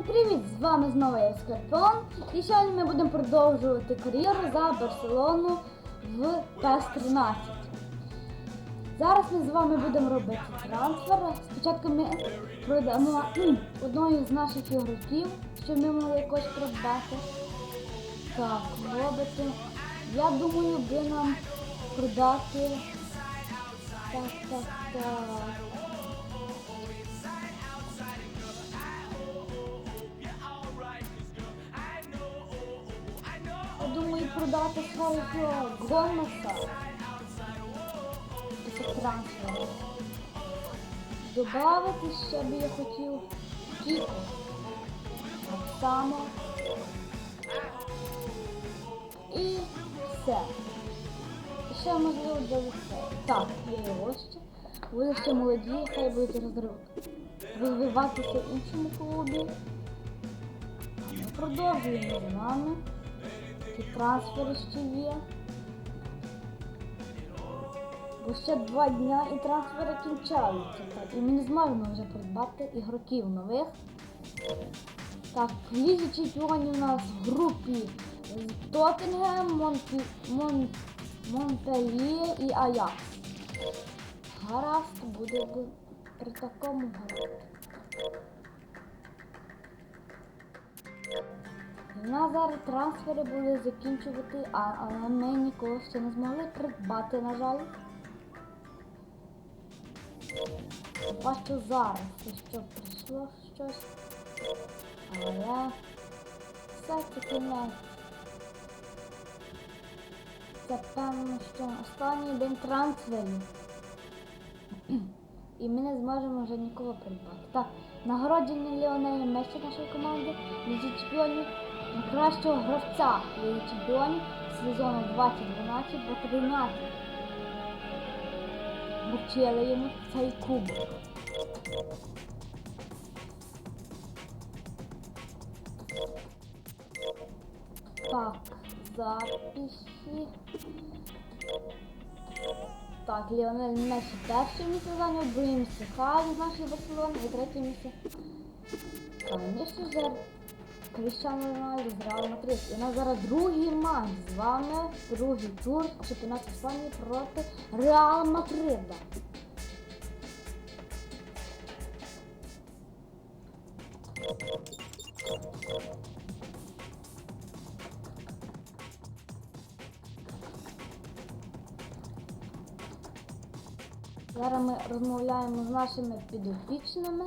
Всім привіт! З вами знову я Скорпіон. І сьогодні ми будемо продовжувати кар'єру за Барселону в PES 13. Зараз ми з вами будемо робити трансфер. Спочатку ми пройдемо кхм, одного з наших ігроків, щоб ми могли якось придбати. Так, робити. Я думаю, би нам продати. Так, так, так. Продати свого Гомеса. Це трансфер. Добавити ще би я хотів Кіко. Так само. І все. Ще можливо дивитися. Так, є його ще. Вони ще молоді, хай будуть розрив... розвиватися іншому клубі. Продовжуємо з нами. Такі трансфери ще є. Бо ще два дня і трансфери кінчаються. І ми не зможемо вже придбати ігроків нових. Так, в Лізі чемпіонів у нас в групі Тоттенгем, Монпі... Мон... Монпельє і Аякс. Гаразд буде при такому гаразд. У нас зараз трансфери були закінчувати, але ми нікого ще не змогли придбати, на жаль. Хіба що зараз, що прийшло щось. Але все це кінець. Це певно, що останній день трансферів. І ми не зможемо вже нікого придбати. Так, нагородження Ліонеля Месі нашої команди, Лізі чемпіонів, найкращого гравця Ліги чемпіонів сезону 2012-2013. Вручили йому цей кубок. Так, записи. Так, Ліонель Месі перше місце зайняв, друге місце Хаві з нашої Барселони і третє місце. Звісно ж, Кріщану Рональду з Реал Мадрид. І у нас зараз другий матч з вами, другий тур чемпіонату Іспанії проти Реал Мадрида. Зараз ми розмовляємо з нашими підопічними.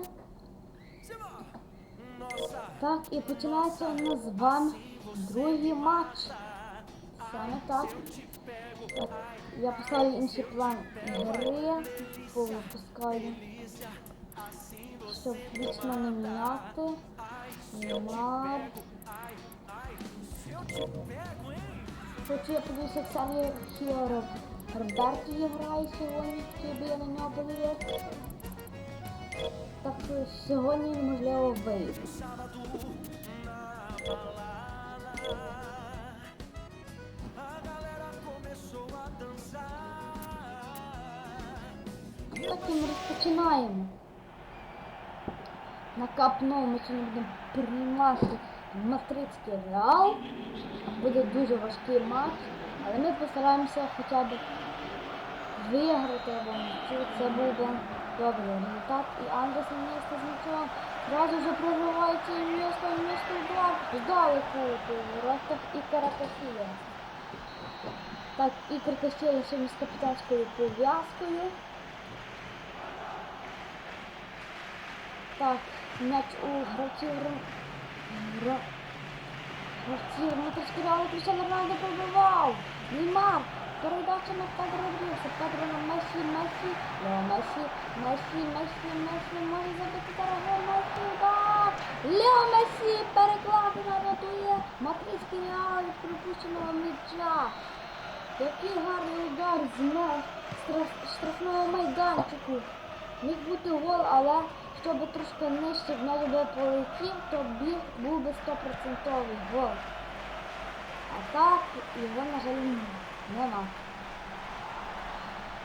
Так, і починається у нас з вами другий матч. Саме так. Так, Я поставлю інший план гри, повипускаю, щоб вічно не міняти. Неймар. Хочу я подивитися, як Сергій Хіро Роберто грає сьогодні, хотів би я на нього подивитися. Так що сьогодні неможливо вийти. Так і ми розпочинаємо. На капну ми сьогодні будемо приймати Мадридський реал. Буде дуже важкий матч, але ми постараємося хоча б виграти нічого. Це би добрий результат. І Андерсон місто з м'ячом. Зразу вже проривається і місто, і місто удар. Здалеку у воротах Ікара Касія. Так, Ікар Касія лишив з капітанською пов'язкою. Так, м'яч у гравців гравців внутрішки реалу Крістіано Рональдо пробивав. Неймар. Передача на Педро Родрігеса. Педро на Месі, Месі. Лео Месі, Месі, Месі, Месі. Може забити гол Месі. Удар. Лео Месі перекладина рятує. Мадридський реал від пропущеного м'яча. Який гарний удар з штрафного майданчику. Міг бути гол, але щоб трошки нижче в нього би полетів, то біг був би 100% гол. А так його, на жаль, вона.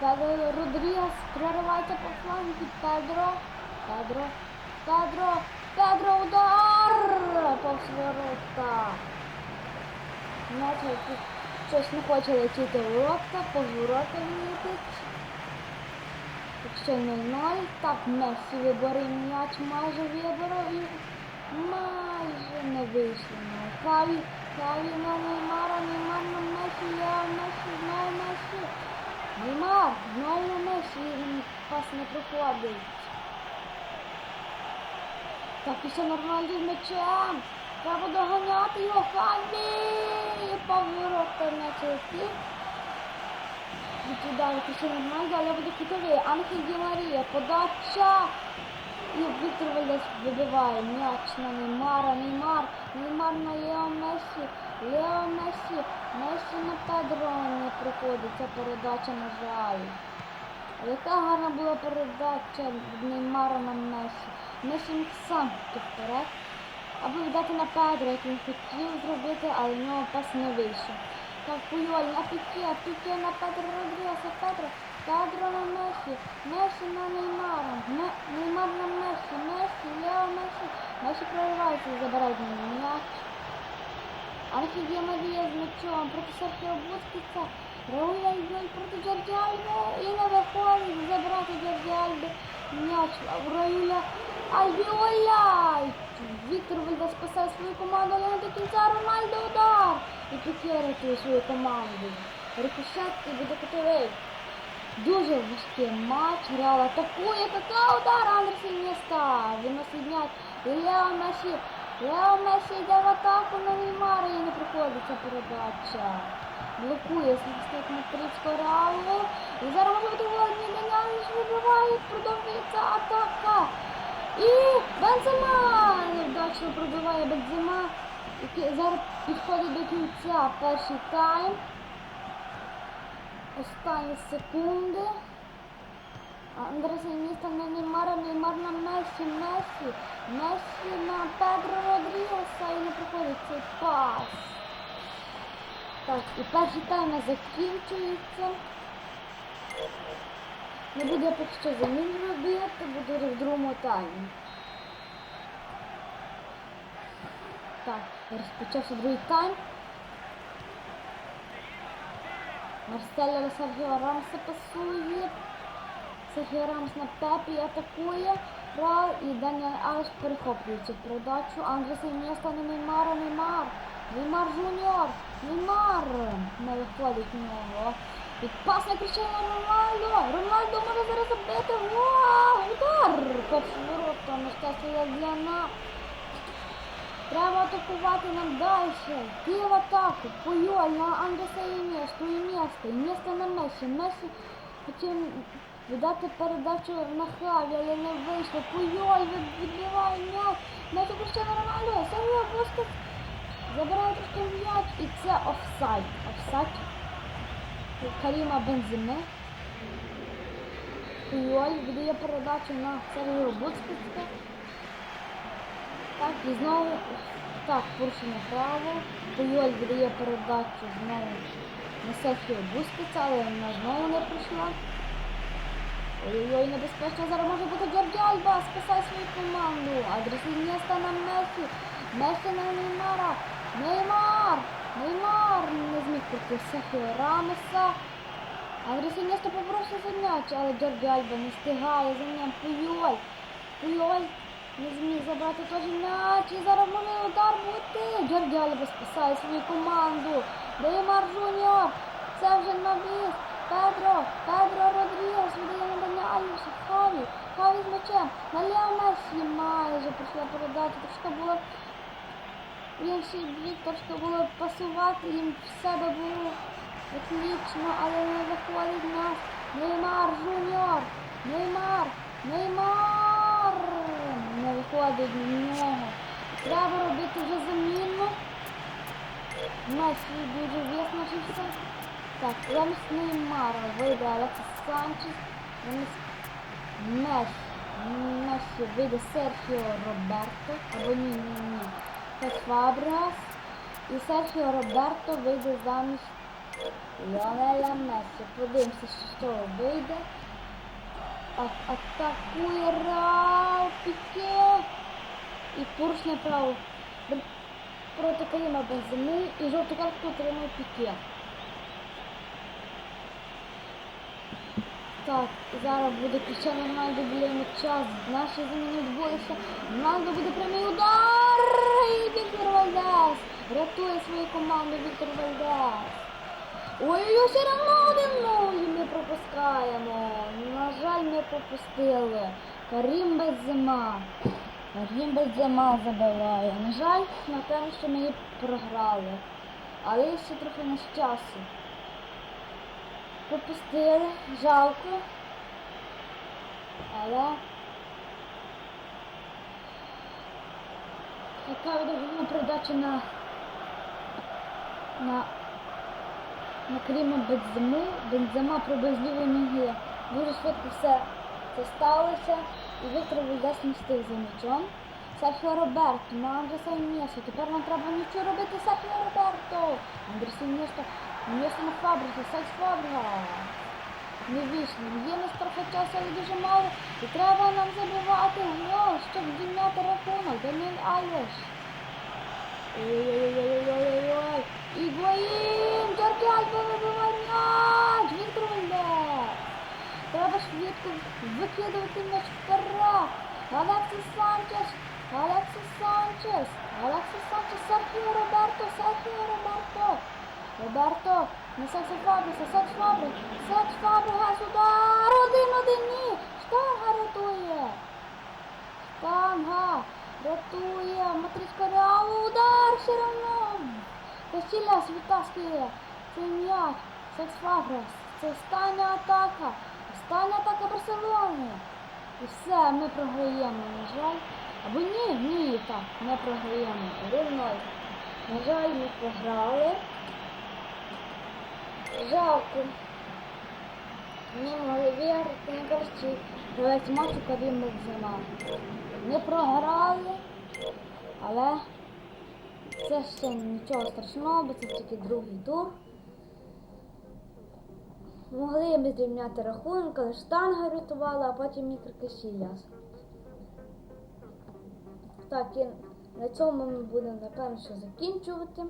Педро Родрігес проривається по флангу під Педро. Педро. Педро. Педро удар! Повз ворота. Наче щось не хоче летіти ворота, повз ворота летить. Якщо не знаю, так Месі вибори м'яч майже вибору і майже не вийшло на палі. Неймар на Месі, я Месі, знаю Месі. Неймар, знаю на Месі, він пас не проходить. Так, і ще Рональду з м'ячем. Треба доганяти його, Хаві! Поворота м'яч летить. Відповідає ще Рональду, але буде кутовий. Анхель Ді Марія, подача. І Віктор Вальдес вибиває м'яч на Неймара, Неймар, Неймар на Лео Месі, Лео Месі, Месі на Педро не проходить, ця передача, на жаль. Яка гарна була передача від Неймара на Месі. Месі сам вперед, аби віддати на Педро, як він хотів зробити, але в нього пас не вийшов. Так, Пуйоль на Піке, Піке на Педро Родрігеса, Педро, Педро на Месі, Месі на Неймара, Неймар на Месі, Месі, Лео Месі. Месі проривається і забирають м'яч. Архідія Марія з м'ячом проти Серхіо Бускіца. Рауль Альбой проти Джорджі Альбо. І не виходить забрати Джорджі Альбо м'яч. Рауля Альбіоля. Віктор Вальда спасає свою команду, але не до кінця Рональдо удар. І рятує свою команду. Рикошет і буде котовий. Дуже важкий матч. Реал атакує. Така удар Андерсен Інєста. Виносить м'яч. І Лео Месі. Лео Месі йде в атаку на Неймара і не приходиться передача. Блокує захисник мадридського Реалу. І зараз може бути гол. Ні, вибиває. Продовжується атака. І Бензема невдачно пробиває Бензема. зараз підходить до кінця перший тайм. Останні секунди. Андрес Ініста на Неймара, Неймар на Месі, Месі, Месі на Педро Родрігеса і не проходить цей пас. Так, і перший тайм закінчується. Не буде я поки що замін робити, буду в другому таймі. Так, розпочався другий тайм. Марселя Сергіо Рамса пасує. Серхіо Рамс на Пепі атакує. Рал і Даніель Алеш перехоплює цю передачу. Андрес Інєста на Неймара, Неймар. Неймар Жуніор. Неймар. Не виходить нього. Пас на Кріщану Рональдо. Рональдо може зараз забити. Вау! Удар! Перший ворота. На щастя для нас. Треба атакувати нам далі. Йти в атаку. Пойоль на Андреса Інєсту. Інєста. Інєста на Месі. Месі хотів віддати передачу на Хаві, але не вийшло. Від- відбиває м'яч. М'яч у Криштиану Рональдо. Серйо Бускет забирає трошки м'яч. І це офсайд. Офсайд. Каріма Бензиме. Пойоль віддає передачу на Сергіо Бускетса. Так, і знову так, порушення право. Пойоль віддає передачу знову на Серхіо Бускетса, але вона знову не прийшла. Ой-ой-ой, небезпечно зараз може бути Джорджі Альба, спасає свою команду. Адрес Інєста на Месі. Месі на Неймара. Неймар! Неймар не зміг пройти Серхіо Рамеса. Адрес Інєста поборовся за м'яч, але Джорджі Альба не встигає за ним. Пойоль. Пойоль не зміг забрати теж м'яч. І зараз може удар бути. Джорджі Альба спасає свою команду. Неймар Жуніор. Це вже навіс. Педро, Педро Родрігес віддає на Даня Альвеса, Хаві, Хаві з м'ячем, на Лео Месі майже прийшла передача, трошки було в інший бік, трошки було пасувати, їм в себе було отлично, але не виходить нас. Неймар, Жуніор, Неймар, Неймар, не виходить в нього. Треба робити вже заміну. Месі дуже виснажився. Так, замість Неймара вийде Алексіс Санчес, замість Месі, Месі вийде Серхіо Роберто, або ні, ні, ні, це Фабріас, і Серхіо Роберто вийде замість Ліонеля Месі. Подивимося, що з того вийде. Так, атакує Рау Піке. І порушне право. проти Каріма Бенземи і жовту картку отримує Піке. Так, зараз буде Кріщано Роналдо біля м'яча. Наші заміни відбулися. Роналдо буде прямий удар. І Віктор Вальдес рятує свою команду Віктор Вальдес. Ой-ой-ой, нуль ми пропускаємо. На жаль, ми пропустили. Карім Бензема. Карім Бензема забиває. На жаль, напевно, що ми її програли. Але є ще трохи на часу. Пропустили, жалко. Але яка відповідна передача на на на Кріма Бензему. Бензема пробив з лівої ноги. Дуже швидко все це сталося. І Вольдес не встиг за м'ячом. Серхіо Роберто, на Андреса Мєсо. Тепер нам треба нічого робити, Серхіо Роберто. Андресу Мєсо, Мєсо на Фабрика, Секс Фабрика. Не вічно, є нас трохи часу, але дуже мало. І треба нам забивати гол, щоб дійняти рахунок. Даніель Альвеш. Ой-ой-ой-ой-ой-ой-ой. Вибиває м'яч! Віктор Вальдес. Треба швидко викидувати м'яч вперед. Алексіс Санчес. Алексіс Санчес. Алексіс Санчес. Серхіо Роберто. Серхіо Роберто. Роберто. На Сексі Фабриса. Секс Фабрик. Секс Фабригас. Удар. Один-один. Ні. Штанга рятує. Штанга. Рятує. Матричка Реалу. Удар. Все равно. Кастіляс витаскує. Цей м'яч. Секс Фабрис. Це остання атака. Остання атака Барселони. І все, ми програємо, на жаль. Або ні, ні, так, ми програємо. 1-0. На жаль, ми програли. Жалко. Ми могли виграти найкращий гравець матчу Бензема. Ми програли, але це ще нічого страшного, бо це тільки другий тур. Могли б зрівняти рахунок, але штанга рятувала, а потім Мікро Кашіляс. Так, і на цьому ми будемо напевно що закінчувати.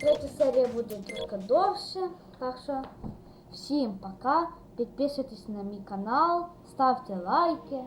Третя серія буде трохи довше. Так що всім пока. Підписуйтесь на мій канал, ставте лайки.